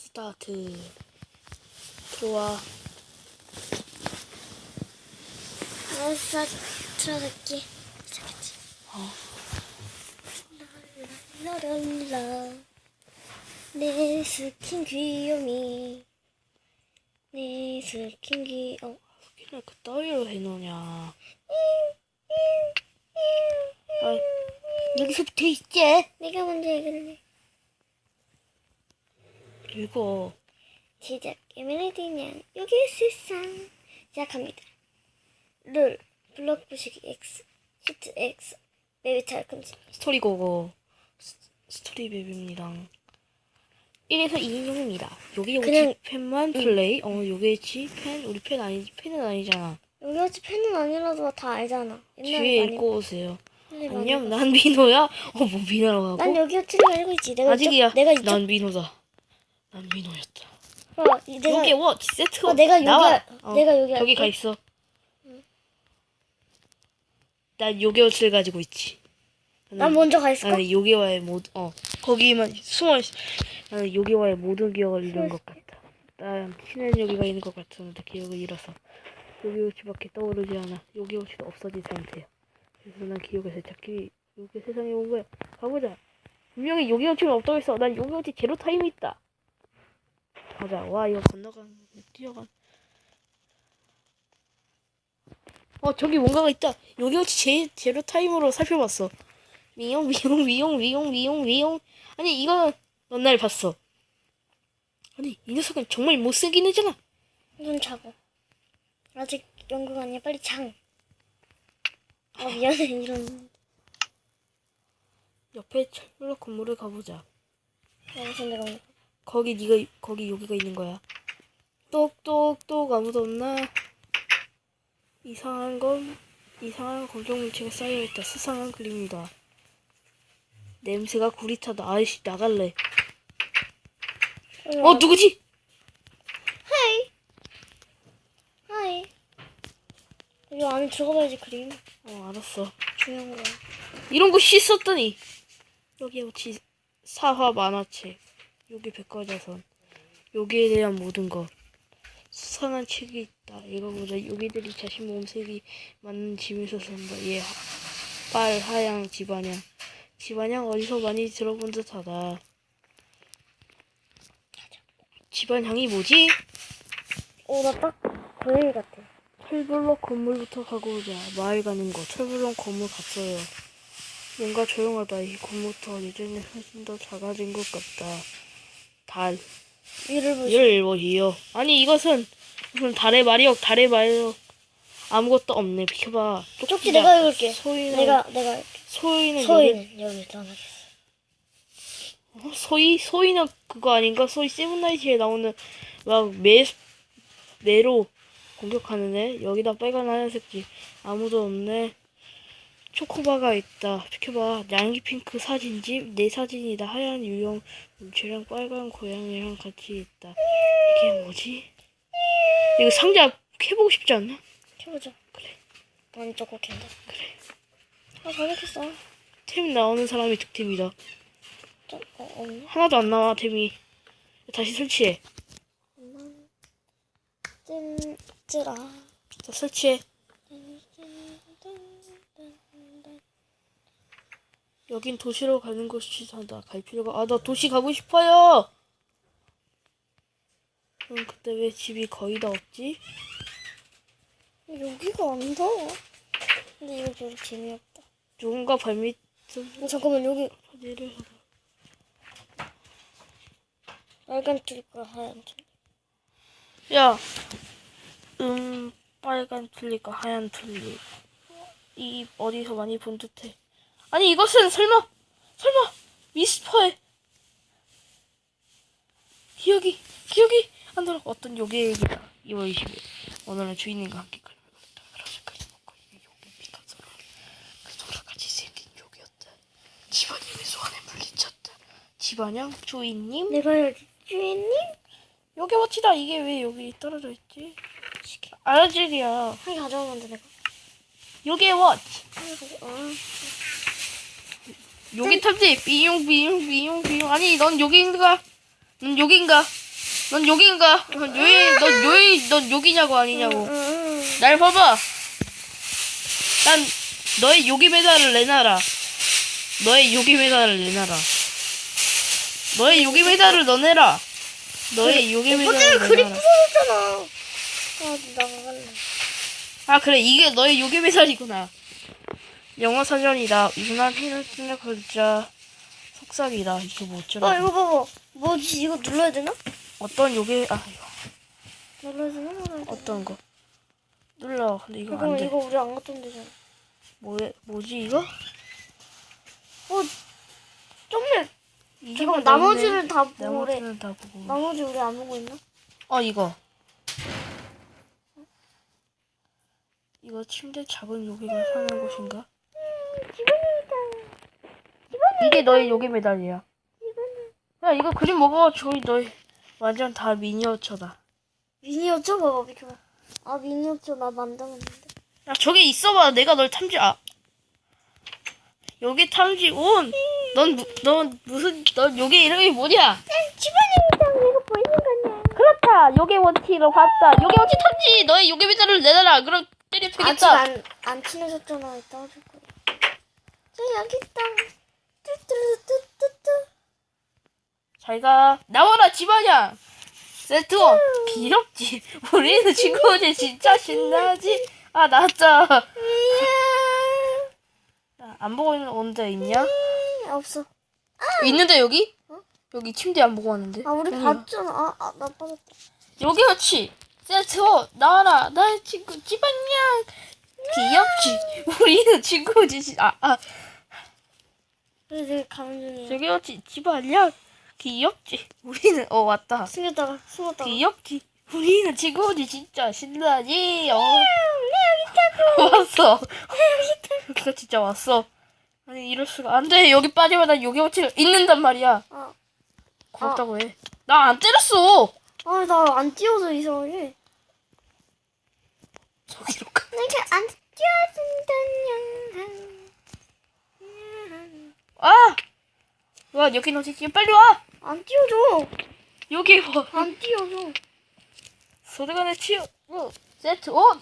스타트. 좋아. 알았어, 들어갈게. 시작했지. 어. 라라라. 내 스킨 귀요미. 내 스킨 귀, 어. 스킨을 그 따위로 해놓냐. 아, 여기서부터 있지? 내가 먼저 해결해. 이거. 시작. 에메랄드 냥 여기 세상. 시작합니다. 룰. 블록 부시기 X. 시트 X. 베이비 탈금지. 스토리 고고. 스- 스토리 베비입니다. 1에서 2인용입니다. 여기 여기 그냥- 팬만 플레이. 어, 여기 지 팬. 우리 팬 아니 팬은 아니잖아. 여기 어찌 팬은 아니라도 다 알잖아. 뒤에 읽고 오세요. 안녕. 난 민호야. 어, 뭐 민호라고 난 하고? 여기 어찌를 알고 있지. 내가 아직이야. 이쪽, 내가 이쪽. 난 민호다. 난 민호였다. 어, 이- 내가 여기 워 세트. 어, 내가 여기 나와. 어, 내가 여기 저기. 가 있어. 난 요괴옷을 가지고 있지. 난 먼저 가 있을까? 나는 요괴와의 모든 어 거기만 숨어 있어. 나는 요괴와의 모든 기억을 잃은 것 같다. 난 친한 요괴가 있는 것 같았는데 기억을 잃어서 요괴옷이밖에 떠오르지 않아. 요괴옷이 없어진 상태야. 그래서 난 기억을 되찾기 요괴 세상에 온 거야. 가보자. 분명히 요괴옷은 없다고 했어. 난 요괴옷이 제로 타임이 있다. 가자. 와 이거 건너간 뛰어간. 어 저기 뭔가가 있다. 요괴옷이 제 제로 타임으로 살펴봤어. 미용 미용 미용 미용 미용 미용 아니 이거 넌 날 봤어 아니 이 녀석은 정말 못생긴 애잖아 눈 차고. 아직 연극 아니야. 빨리 장. 아 미안해 이런. 옆에 철블럭 건물에 가보자 여기서 내가 온 거. 거기 네가 거기 여기가 있는 거야 똑똑똑 아무도 없나 이상한 건 이상한 검정 물체가 쌓여 있다 수상한 그림이다 냄새가 구릿하다 아이씨 나갈래 어 누구지 하이. 하이. 여기 안에 들어가봐야지 그림. 어 알았어 중요한 거야. 이런 거 씻었더니 여기에 같이 사화 만화책 여기 백과자선 여기에 대한 모든 것 수상한 책이 있다 읽어보자 여기들이 자신 몸색이 맞는 집에서 산다 얘빨 하양 집안양 집안양 어디서 많이 들어본 듯하다 집안향이 뭐지? 오나딱 고양이 같아. 철블럭 건물부터 가고 오자. 마을 가는 거. 철블럭 건물 갔어요. 뭔가 조용하다. 이 건물부터 예전에 훨씬 더 작아진 것 같다. 달. 위를 보시. 이를. 아니 이것은 무슨 달의 마력, 달의 마력. 아무것도 없네. 비켜봐. 쪽지 내가 읽을게. 소희는 내가 내가 읽을게. 소희는 여기 떠나겠어. 어? 소희 소희는 그거 아닌가? 소희 세븐나이트에 나오는 막매 매로 공격하는 애 여기다 빨간 하얀색 집 아무도 없네 초코바가 있다 비켜봐 양기 핑크 사진집 내 사진이다 하얀 유형 물체랑 빨간 고양이랑 같이 있다 이게 뭐지? 이거 상자 해보고 싶지 않나? 해보자. 그래. 난 저거 캔다. 그래. 아 잘했겠어. 템 나오는 사람이 득템이다 저, 어, 없네. 하나도 안 나와 템이 다시 설치해 찜, 찌라. 자 설치해 여긴 도시로 가는 곳이다. 갈 필요가. 아, 나 도시 가고 싶어요. 그럼 그때 왜 집이 거의 다 없지? 여기가 안 더워. 근데 이거 별로 재미없다. 누군가 발밑 좀 어, 잠깐만 여기 하다. 빨간 툴과 하얀 툴. 야, 음, 빨간 툴리가 하얀 툴리. 이 어디서 많이 본 듯해. 아니 이것은 설마, 설마 미스퍼의 기억이 기억이 안 들어. 어떤 요괴의 얘기다. 2월 20일. 오늘은 주인님과 함께 먹고 있는 요괴. 그 소라같이 생긴 요괴였다. 집안님의 소환에 물리쳤다. 집안양 주인님 내가 해야지. 주인님? 요괴 워치다. 이게 왜 여기 떨어져 있지? 아라질이야. 한개 가져오면 돼 내가. 요괴 워치. 아, 요괴 탐지. 비용 비용 비용 비용. 아니 넌 요괴인가? 넌 요괴인가? 넌 여긴가? 넌 여기, 넌 여기, 넌 여기냐고 아니냐고. 응, 응. 날 봐봐. 난 너의 요기 메달을 내놔라. 너의 요기 메달을 내놔라. 너의 요기 메달을 너내라. 너의 요기 어제 메달을 내놔라. 부서졌잖아. 아, 나갈래. 아 그래 이게 너의 요기 메달이구나. 영어 사전이다. 이순한 피는 쓰는 글자 속삭이다. 이거 뭐 어, 어쩌라. 이거 봐봐. 뭐지? 이거 눌러야 되나? 어떤 요기 아 이거 눌러야 되나? 눌러야 되나? 어떤 거 눌러. 근데 이거 안 돼. 이거 우리 안 갔던 데잖아. 뭐 뭐지 이거? 어, 좀만. 이게 잠깐 뭐 나머지를 다 보래. 나머지는 다 보고. 나머지 우리 안 보고 있나? 어 이거 이거 침대 작은 요기가 사는 곳인가? 이게 너의 요기 메달이야. 야 이거 그림 먹어. 저기 너희 완전 다 미니어처다. 미니어처 봐봐, 비켜봐. 아, 미니어처 나 만들었는데. 야 저기 있어봐. 내가 널 탐지 아 여기 탐지 온. 넌, 무, 넌 무슨 넌 요기 이름이 뭐냐? 집안입니다. 이거 보이는 거냐? 그렇다. 요괴 원티로 봤다. 요괴 원티 탐지. 너의 요괴 메달을 내놔라. 그럼 때려 아직 패겠다. 안, 안 친해졌잖아. 이따 해줄 거야. 저 여기 있다. 잘가 나와라 집안이야. 세트원. 귀엽지. 우리는 친구지. 진짜 신나지? 아 나왔다. 야, 안 보고 있는 온데 있냐? 이야. 없어. 있는데 여기? 여기 침대 안 보고 왔는데? 아, 우리 응. 봤잖아. 아, 아, 나 빠졌다. 여기 그렇지 세트원. 나와라. 나의 친구 집안이야. 귀엽지? 우리는 친구지. 진- 아, 아 그래, 내가 가는 중이야. 저기 그렇지 집안이야 귀엽지 우리는 어 왔다 숨겼다가, 숨었다가. 귀엽지. 우리는 친구지 진짜 신나지. 어. 왔어. 여기가 진짜 왔어. 아니 이럴 수가 안 돼. 여기 빠지면 난 여기 어치 있는단 말이야. 아, 고맙다고 해. 나 안 때렸어. 아, 나 안 뛰어서 이상하게. 저기로 가. 내가 안 뛰어준다냐. 아. 와 여기 어디지? 빨리 와. 안 뛰어줘. 여기 와. 안 뛰어줘. 소대간에 치우. 어, 세트 온.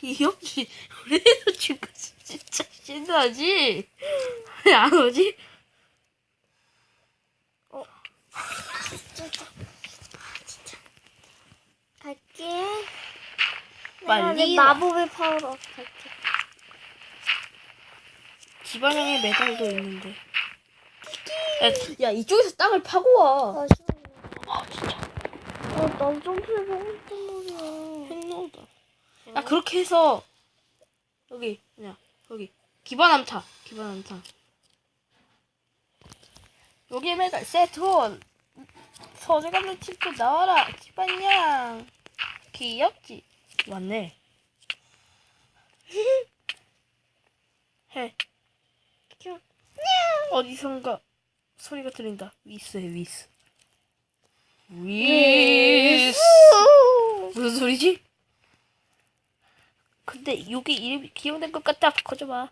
귀엽지. 우리는 친구 진짜 신나지. 왜 안 오지? 갈게. 빨리 내가 내 와. 마법의 파워로 갈게. 집안형의 메달도 있는데. 야, 야 이쪽에서 땅을 파고 와. 아, 싫어. 아 진짜 어, 난 점프해보고 싶단 말이야. 행노다. 야 그렇게 해서 여기 그냥 여기 기반 암타 기반 암타. 여기 메달 세트원 서재가는 친구 나와라 집안냥 귀엽지 왔네. 해 비켜. 어디선가 소리가 들린다. 위스해 위스. 위스. 무슨 소리지? 근데 여기 이름이 기억난 것 같다. 바꿔줘봐.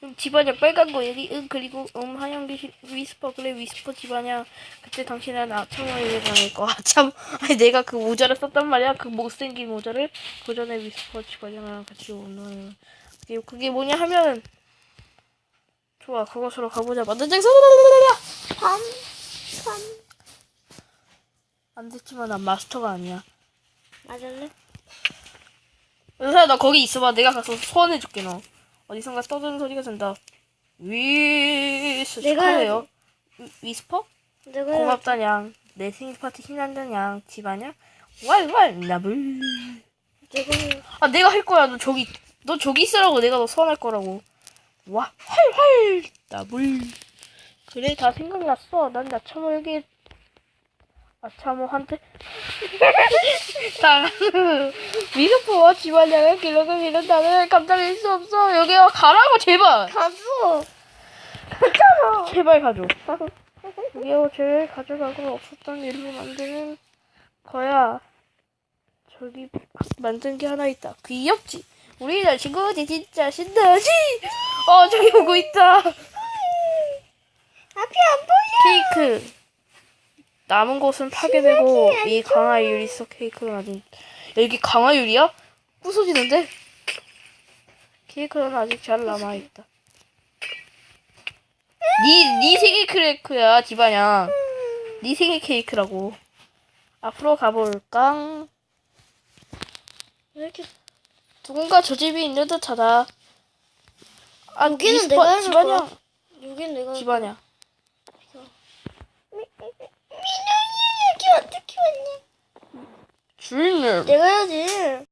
그럼 집안이야 빨간 거 여기 응 그리고 음 하얀 게 위스퍼 그래 위스퍼 집안이야. 그때 당신은 아참을 당할 거. 아참 아니 내가 그 모자를 썼단 말이야. 그 못생긴 모자를 그 전에 위스퍼 집안이랑 같이 오는 그게 그게 뭐냐 하면 좋아 그것으로 가보자. 만든 장소 밤, 밤. 안 됐지만 난 마스터가 아니야. 맞을래? 은사야 너 거기 있어봐. 내가 가서 소원해줄게 너. 어디선가 떠드는 소리가 된다. 위스 내가 축하해요. 위- 위스퍼? 내가 고맙다냥. 내 생일 파티 신난다냥. 집안이야? 왈왈 나불. 내가. 아 내가 할 거야. 너 저기 너 저기 있으라고 내가 너 소원할 거라고. 와 활활 나불. 그래 다 생각났어. 난 나참호 여기 아참호한테 다 미스퍼와 집안양을 기록을 미는 나는 감당할 수 없어. 여기 와 가라고 제발. 가수. 제발 가줘. 여기 제일 가져가고 없었던 일로 만드는 거야. 저기 만든 게 하나 있다. 귀엽지? 우리 날 친구지 진짜 신나지? 어 저기 오고 있다. 앞이 안 보여. 케이크. 남은 곳은 파괴되고 이 강화 유리석 케이크는 아직 여기 강화 유리야? 부서지는데? 케이크는 아직 잘 남아 있다. 니니 생일 케이크야 디바냐? 니 생일 케이크라고. 앞으로 가볼까? 왜 이렇게 누군가 저 집이 있는 듯하다. 아, 여기는 이 스팟 내가 해줄? 거야. 여긴 내가 집아냐? 민영이 여기 어떻게 왔니? 주인님. 내가 해야지.